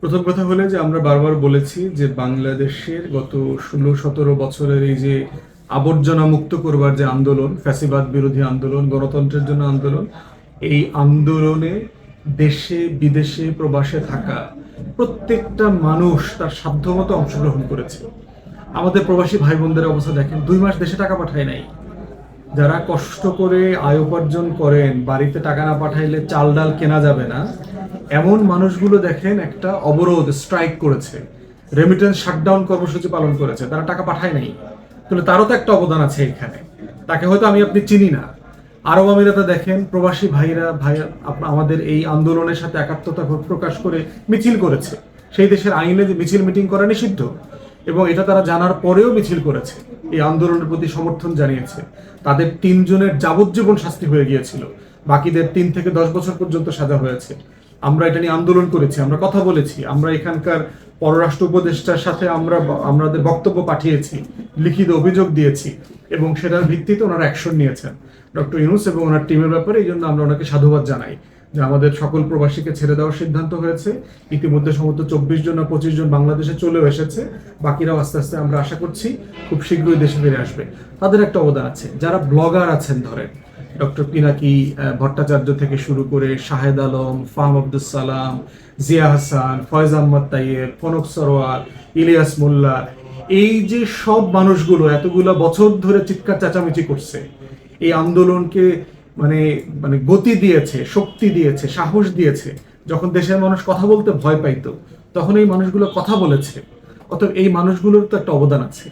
প্রথম কথা হলো যে আমরা বারবার বলেছি যে বাংলাদেশের গত ষোলো, সতেরো বছরের এই যে আবর্জনা মুক্ত করবার যে আন্দোলন, ফ্যাসিবাদ বিরোধী আন্দোলন, গণতন্ত্রের জন্য আন্দোলন, এই আন্দোলনে দেশে, বিদেশে প্রবাসে থাকা প্রত্যেকটা মানুষ তার সাধ্যমতো অংশগ্রহণ করেছে। আমাদের প্রবাসী ভাই বোনদের অবস্থা দেখেন, দুই মাস দেশে টাকা পাঠায় নাই। যারা কষ্ট করে আয় উপার্জন করেন, বাড়িতে টাকা না পাঠাইলে চাল ডাল কেনা যাবে না। এমন মানুষগুলো দেখেন একটা অবরোধ স্ট্রাইক করেছে। রেমিটেন্স শাটডাউন কর্মসূচি পালন করেছে, তারা টাকা পাঠায় নাই। তাহলে তারও তো একটা অবদান আছে এখানে। তাকে হয়তো আমি আপনি চিনি না। আরব আমিরাতে দেখেন প্রবাসী ভাইরা, ভাই আমাদের এই আন্দোলনের সাথে একাত্মতা প্রকাশ করে মিছিল করেছে। সেই দেশের আইনে মিছিল মিটিং করা নিষিদ্ধ। এবং এটা তারা জানার পরেও মিছিল করেছে। এই আন্দোলনের প্রতি সমর্থন জানিয়েছে। তাদের তিনজনের যাবজ্জীবন শাস্তি হয়ে গিয়েছিল। বাকিদের তিন থেকে দশ বছর পর্যন্ত সাজা হয়েছে। আমরা এটা নিয়ে আন্দোলন করেছি, আমরা কথা বলেছি, আমরা এখানকার পররাষ্ট্র উপদেষ্টার সাথে আমরা আমাদের বক্তব্য পাঠিয়েছি, লিখিত অভিযোগ দিয়েছি এবং সেটার ভিত্তিতে ওনারা অ্যাকশন নিয়েছেন। ডক্টর ইউনুস এবং ওনার টিমের ব্যাপারে এই জন্য আমরা ওনাকে সাধুবাদ জানাই যে আমাদের সকল প্রবাসীকে ছেড়ে দেওয়ার সিদ্ধান্ত হয়েছে। ইতিমধ্যে সমস্ত চব্বিশ জন না পঁচিশ জন বাংলাদেশে চলেও এসেছে, বাকিরাও আস্তে আস্তে আমরা আশা করছি খুব শীঘ্রই দেশে ফিরে আসবে। তাদের একটা অবদান আছে, যারা ব্লগার আছেন ধরেন ডক্টর পিনাকি ভট্টাচার্য থেকে শুরু করে শাহেদ আলম, ফাহম আব্দুল সালাম, জিয়া হাসান, ফয়জ আহমদ তাইয়েব, ফনক সরোয়ার, ইলিয়াস মোল্লা, এই যে সব মানুষগুলো এতগুলো বছর ধরে চিৎকার চেঁচামেচি করছে, এই আন্দোলনকে মানে মানে গতি দিয়েছে, শক্তি দিয়েছে, সাহস দিয়েছে, যখন দেশের মানুষ কথা বলতে ভয় পাইতো, তখন এই মানুষগুলো কথা বলেছে, অতএব এই মানুষগুলোর তো একটা অবদান আছে,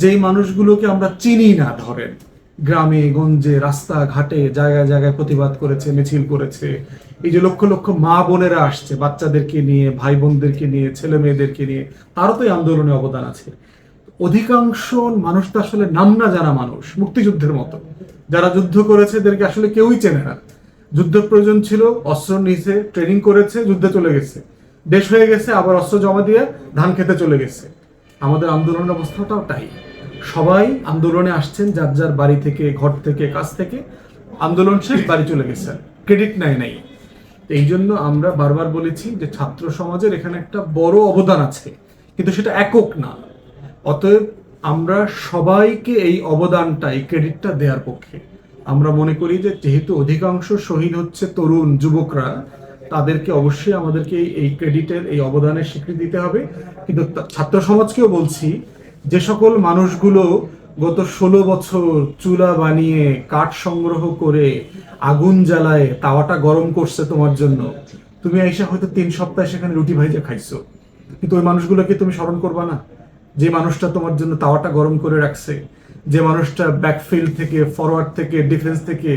যেই মানুষগুলোকে আমরা চিনি না ধরেন গ্রামে, গঞ্জে, রাস্তা, ঘাটে জায়গায় জায়গায় প্রতিবাদ করেছে, মিছিল করেছে। এই যে লক্ষ লক্ষ মা বোনেরা আসছে, বাচ্চাদেরকে নিয়ে ভাই বোনদেরকে নিয়ে, ছেলে মেয়েদেরকে নিয়ে, তারও তো এই আন্দোলনে অবদান আছে। অধিকাংশ মানুষ তো আসলে নাম না জানা মানুষ, মুক্তিযুদ্ধের মতো। যারা যুদ্ধ করেছে, এদেরকে আসলে কেউই চেনে না। যুদ্ধ প্রয়োজন ছিল, অস্ত্র নিয়েছে ট্রেনিং করেছে, যুদ্ধে চলে গেছে। দেশ হয়ে গেছে, আবার অস্ত্র জমা দিয়ে ধান খেতে চলে গেছে। আমাদের আন্দোলনের অবস্থাটাও তাই। সবাই আন্দোলনে আসছেন, যার যার বাড়ি থেকে, ঘর থেকে, কাজ থেকে। আন্দোলন শেষ, বাড়ি চলে গেছেন ক্রেডিট নেয় নাই। এই জন্য আমরা বারবার বলেছি যে ছাত্র সমাজের এখানে একটা বড় অবদান আছে। কিন্তু সেটা একক না। অতএব আমরা সবাইকে এই অবদানটা, এই ক্রেডিটটা দেওয়ার পক্ষে। আমরা মনে করি যে যেহেতু অধিকাংশ শহীদ হচ্ছে তরুণ যুবকরা, তাদেরকে অবশ্যই আমাদেরকে এই- ক্রেডিটের, এই অবদানের স্বীকৃতি দিতে হবে। কিন্তু ছাত্র সমাজকেও বলছি যে সকল মানুষগুলো গত ষোলো বছর চুলা বানিয়ে কাঠ সংগ্রহ করে আগুন জ্বালায়, তাওয়াটা গরম করছে তোমার জন্য, তুমি আইসা হয়তো তিন সপ্তাহ সেখানে রুটি ভাইজা খাইছো। কিন্তু ওই মানুষগুলোকে তুমি স্মরণ করবা না? যে মানুষটা তোমার জন্য তাওয়াটা গরম করে রাখছে, যে মানুষটা ব্যাকফিল্ড থেকে ফরওয়ার্ড থেকে ডিফেন্স থেকে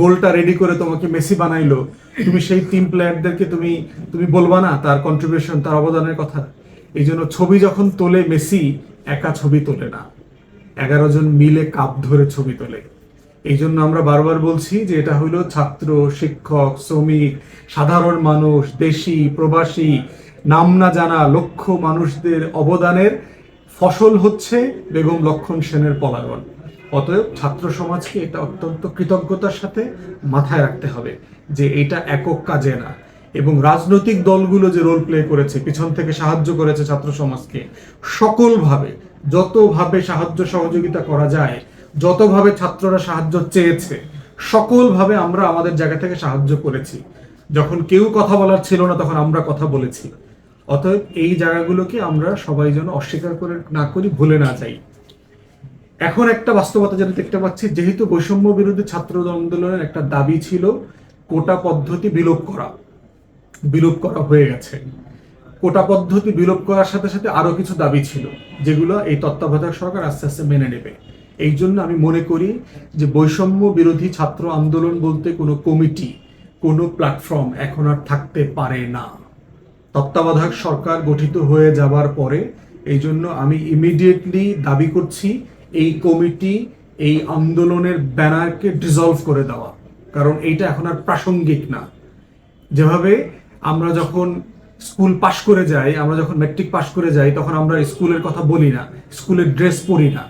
গোলটা রেডি করে তোমাকে মেসি বানাইলো, তুমি সেই টিম প্লেয়ারদেরকে তুমি তুমি বলবা না তার কন্ট্রিবিউশন তার অবদানের কথা? এই জন্য ছবি যখন তোলে মেসি একা ছবি তোলে না। এগারো জন মিলে কাপ ধরে ছবি তোলে। এই জন্য আমরা বারবার বলছি যে এটা হলো ছাত্র, শিক্ষক, শ্রমিক, সাধারণ মানুষ, দেশি, প্রবাসী, নাম না জানা লক্ষ মানুষদের অবদানের ফসল হচ্ছে বেগম লক্ষণ সেনের পলায়ন। অতএব ছাত্র সমাজকে এটা অত্যন্ত কৃতজ্ঞতার সাথে মাথায় রাখতে হবে যে এটা একক কাজে না। এবং রাজনৈতিক দলগুলো যে রোল প্লে করেছে, পিছন থেকে সাহায্য করেছে ছাত্র সমাজকে, সকলভাবে, যতভাবে সাহায্য সহযোগিতা করা যায়, যতভাবে ছাত্ররা সাহায্য চেয়েছে, সকলভাবে আমরা আমাদের জায়গা থেকে সাহায্য করেছি। যখন কেউ কথা বলার ছিল না, তখন আমরা কথা বলেছি। অতএব এই জায়গাগুলোকে আমরা সবাই যেন অস্বীকার করে না করি, ভুলে না যাই। এখন একটা বাস্তবতা যেটা দেখতে পাচ্ছি, যেহেতু বৈষম্য বিরোধী ছাত্র আন্দোলনের একটা দাবি ছিল কোটা পদ্ধতি বিলোপ করা। বিলোপ করা হয়ে গেছে। কোটা পদ্ধতি বিলোপ করার সাথে সাথে আরও কিছু দাবি ছিল, যেগুলো এই তত্ত্বাবধায়ক সরকার আস্তে আস্তে মেনে নেবে। এই জন্য আমি মনে করি যে বৈষম্য বিরোধী ছাত্র আন্দোলন বলতে কোনো কমিটি, কোনো প্ল্যাটফর্ম এখন আর থাকতে পারে না। তত্ত্বাবধায়ক সরকার গঠিত হয়ে যাবার পরে এই জন্য আমি ইমিডিয়েটলি দাবি করছি, এই কমিটি এই আন্দোলনের ব্যানারকে ডিসলভ করে দেওয়া। কারণ এইটা এখন আর প্রাসঙ্গিক না। যেভাবে আমরা যখন স্কুল পাশ করে যাই, আমরা যখন ম্যাট্রিক পাশ করে যাই, তখন আমরা স্কুলের কথা বলি না। স্কুলের ড্রেস পরি না।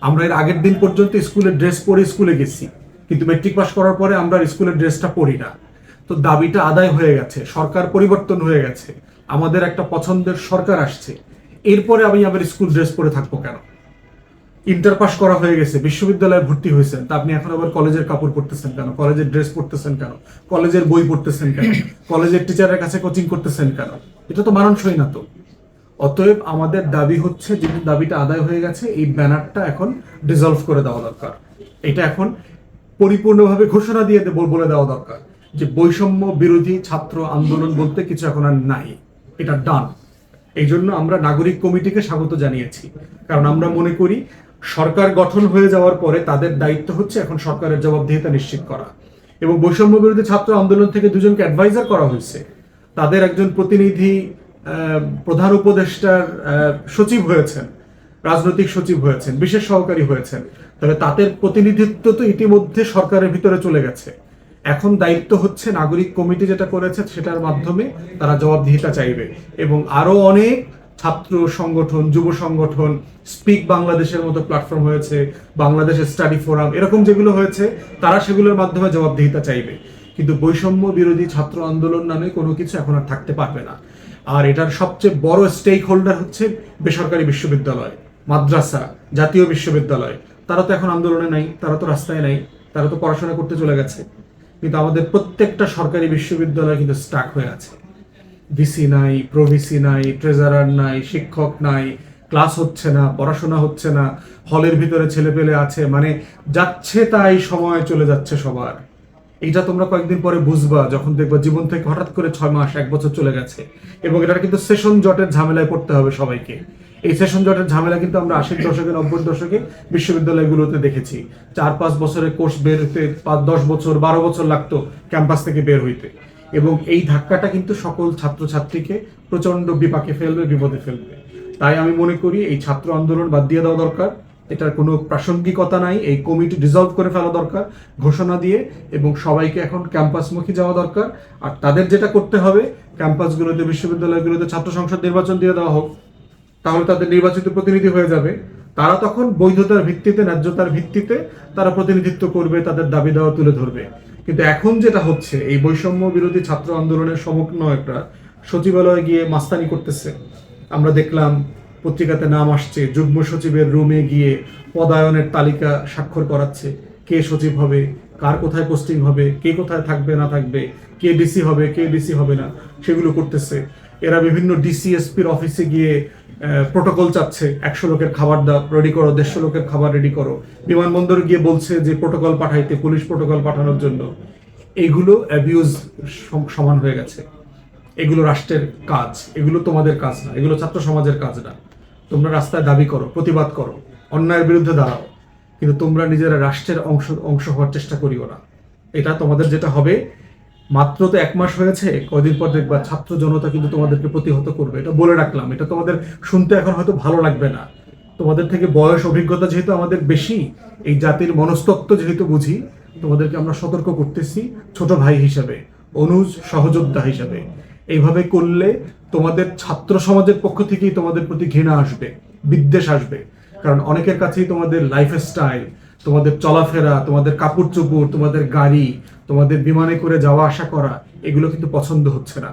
আমরা এর আগের দিন পর্যন্ত স্কুলের ড্রেস পরে স্কুলে গেছি। কিন্তু ম্যাট্রিক পাশ করার পরে আমরা স্কুলের ড্রেসটা পরি না। তো দাবিটা আদায় হয়ে গেছে, সরকার পরিবর্তন হয়ে গেছে। আমাদের একটা পছন্দের সরকার আসছে। এরপরে আমি আবার স্কুল ড্রেস পরে থাকব কেন? ইন্টার পাস করা হয়ে গেছে, বিশ্ববিদ্যালয়ে ভর্তি হয়েছেন। তা আপনি এখন আবার কলেজের কাপড় পরতেছেন কেন? কলেজের ড্রেস পরতেছেন কেন? কলেজের বই পড়তেছেন কেন? কলেজের টিচারের কাছে কোচিং করতেছেন কেন? এটা তো মানানসই না তো। অতএব আমাদের দাবি হচ্ছে যে দাবিটা আদায় হয়ে গেছে, এই ব্যানারটা এখন ডিজলভ করে দেওয়া দরকার। এটা এখন পরিপূর্ণভাবে ঘোষণা দিয়ে বলে দেওয়া দরকার যে বৈষম্য বিরোধী ছাত্র আন্দোলন বলতে কিছু এখন আর নাই। এটা ডান এই জন্য আমরা নাগরিক কমিটিকে স্বাগত জানিয়েছি। কারণ আমরা মনে করি সরকার গঠন হয়ে যাওয়ার পরে তাদের দায়িত্ব হচ্ছে এখন সরকারের জবাবদিহিতা নিশ্চিত করা। এবং বৈষম্য বিরোধী ছাত্র আন্দোলন থেকে দুজনকে অ্যাডভাইজার করা হয়েছে। তাদের একজন প্রতিনিধি প্রধান উপদেষ্টার সচিব হয়েছেন, রাজনৈতিক সচিব হয়েছেন, বিশেষ সহকারী হয়েছেন। তবে তাদের প্রতিনিধিত্ব তো ইতিমধ্যে সরকারের ভিতরে চলে গেছে। এখন দায়িত্ব হচ্ছে নাগরিক কমিটি যেটা করেছে সেটার মাধ্যমে তারা জবাবদিহিতা চাইবে। এবং আরও অনেক ছাত্র সংগঠন, যুব সংগঠন স্পিক বাংলাদেশের মতো প্ল্যাটফর্ম হয়েছে, বাংলাদেশের স্টাডি ফোরাম এরকম যেগুলো হয়েছে, তারা সেগুলোর মাধ্যমে জবাবদিহিতা চাইবে। কিন্তু বৈষম্য বিরোধী ছাত্র আন্দোলন নামে কোনো কিছু এখন আর থাকতে পারবে না। আর এটার সবচেয়ে বড় স্টেক হোল্ডার হচ্ছে বেসরকারি বিশ্ববিদ্যালয়, মাদ্রাসা, জাতীয় বিশ্ববিদ্যালয়। তারা তো এখন আন্দোলনে নাই, তারা তো রাস্তায় নাই, তারা তো পড়াশোনা করতে চলে গেছে। কিন্তু আমাদের প্রত্যেকটা সরকারি বিশ্ববিদ্যালয় কিন্তু স্টাক হয়ে আছে। ভিসি নাই, প্রভিসি নাই, ট্রেজারার নাই, শিক্ষক নাই, ক্লাস হচ্ছে না, পড়াশোনা হচ্ছে না, হলের ভিতরে ছেলে পেলে আছে মানে যাচ্ছে তাই সময় চলে যাচ্ছে সবার। এইটা তোমরা কয়েকদিন পরে বুঝবা, যখন দেখবা জীবন থেকে হঠাৎ করে ছয় মাস, এক বছর চলে গেছে। এবং এটা কিন্তু সেশন জটের ঝামেলায় পড়তে হবে সবাইকে। এই সেশন জটের ঝামেলা কিন্তু আমরা আশির দশকে, নব্বই দশকে বিশ্ববিদ্যালয়গুলোতে দেখেছি। চার পাঁচ বছরের কোর্স বের হতে পাঁচ, দশ বছর, বারো বছর লাগতো ক্যাম্পাস থেকে বের হইতে। এবং এই ধাক্কাটা কিন্তু সকল ছাত্রছাত্রীকে প্রচণ্ড বিপাকে ফেলবে, বিপদে ফেলবে। তাই আমি মনে করি এই ছাত্র আন্দোলন বাদ দিয়ে দেওয়া দরকার। এটার কোনো প্রাসঙ্গিকতা নাই, এই কমিটি ডিজলভ করে ফেলা দরকার, ঘোষণা দিয়ে এবং সবাইকে এখন ক্যাম্পাসমুখী যাওয়া দরকার। আর তাদের যেটা করতে হবে, ক্যাম্পাসগুলোতে, বিশ্ববিদ্যালয়গুলোতে ছাত্র সংসদ নির্বাচন দিয়ে দেওয়া হোক, তাহলে তাদের নির্বাচিত প্রতিনিধি হয়ে যাবে। তারা তখন বৈধতার ভিত্তিতে, ন্যায্যতার ভিত্তিতে তারা প্রতিনিধিত্ব করবে, তাদের দাবি দেওয়া তুলে ধরবে। কিন্তু এখন যেটা হচ্ছে, এই বৈষম্য বিরোধী ছাত্র আন্দোলনের সমন্বয়করা সচিবালয়ে গিয়ে মাস্তানি করতেছে। আমরা দেখলাম পত্রিকাতে নাম আসছে, যুগ্ম সচিবের রুমে গিয়ে পদায়নের তালিকা স্বাক্ষর করাচ্ছে। কে সচিব হবে, কার কোথায় পোস্টিং হবে, কে কোথায় থাকবে, না থাকবে, কে ডিসি হবে, কে ডিসি হবে না, সেগুলো করতেছে। এরা বিভিন্ন ডিসিএসপির অফিসে গিয়ে প্রোটোকল চাচ্ছে। একশো লোকের খাবার দাও রেডি করো, দেড়শো লোকের খাবার রেডি করো। বিমানবন্দর গিয়ে বলছে যে প্রোটোকল পাঠাইতে, পুলিশ প্রোটোকল পাঠানোর জন্য। এগুলো অ্যাবিউজ সমান হয়ে গেছে। এগুলো রাষ্ট্রের কাজ। এগুলো তোমাদের কাজ না। এগুলো ছাত্র সমাজের কাজ না। তোমরা রাস্তায় দাবি করো, প্রতিবাদ করো, অন্যায়ের বিরুদ্ধে দাঁড়াও। কিন্তু তোমরা নিজেরা রাষ্ট্রের অংশ অংশ হওয়ার চেষ্টা করিও না। এটা তোমাদের যেটা হবে মাত্র তো এক মাস হয়েছে কয়দিন পর দেখবা ছাত্র জনতা কিন্তু তোমাদেরকে প্রতিহত করবে। এটা বলে রাখলাম, এটা তোমাদের শুনতে এখন হয়তো ভালো লাগবে না। তোমাদের থেকে বয়স অভিজ্ঞতা যেহেতু আমাদের বেশি, এই জাতির মনস্তত্ত্ব যেহেতু বুঝি, তোমাদেরকে আমরা সতর্ক করতেছি ছোট ভাই হিসাবে, অনুজ সহযোদ্ধা হিসাবে। এইভাবে করলে তোমাদের ছাত্র সমাজের পক্ষ থেকেই তোমাদের প্রতি ঘৃণা আসবে, বিদ্বেষ আসবে। কারণ অনেকের কাছেই তোমাদের লাইফ স্টাইল তোমাদের চলাফেরা, তোমাদের কাপড় চোপড়, তোমাদের গাড়ি তোমাদের বিমানে করে যাওয়া, আসা করা, এগুলো কিন্তু পছন্দ হচ্ছে না।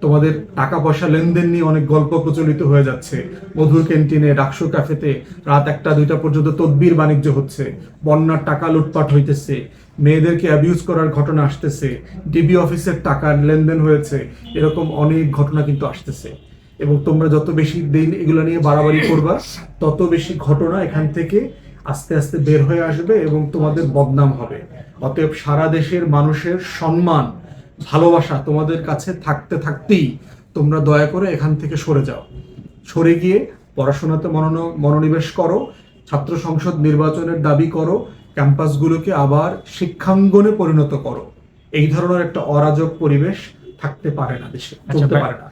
তোমাদের টাকা পয়সা লেনদেন নিয়ে অনেক গল্প প্রচলিত হয়ে যাচ্ছে। মধুর ক্যান্টিনে ডাকসু ক্যাফেতে রাত একটা, দুইটা পর্যন্ত তদবির বাণিজ্য হচ্ছে। বন্যার টাকা লুটপাট হইতেছে। মেয়েদেরকে অ্যাবিউজ করার ঘটনা আসতেছে। ডিবি অফিসের টাকার লেনদেন হয়েছে। এরকম অনেক ঘটনা কিন্তু আসতেছে। এবং তোমরা যত বেশি দিন এগুলো নিয়ে বাড়াবাড়ি করবা, তত বেশি ঘটনা এখান থেকে আস্তে আস্তে বের হয়ে আসবে এবং তোমাদের বদনাম হবে। অতএব সারা দেশের মানুষের সম্মান ভালোবাসা তোমাদের কাছে থাকতে থাকতেই তোমরা দয়া করে এখান থেকে সরে যাও। সরে গিয়ে পড়াশোনাতে মনোন- মনোনিবেশ করো ছাত্র সংসদ নির্বাচনের দাবি করো ক্যাম্পাসগুলোকে আবার শিক্ষাঙ্গনে পরিণত করো। এই ধরনের একটা অরাজক পরিবেশ থাকতে পারে না দেশে আচ্ছা, চলতে পারে না।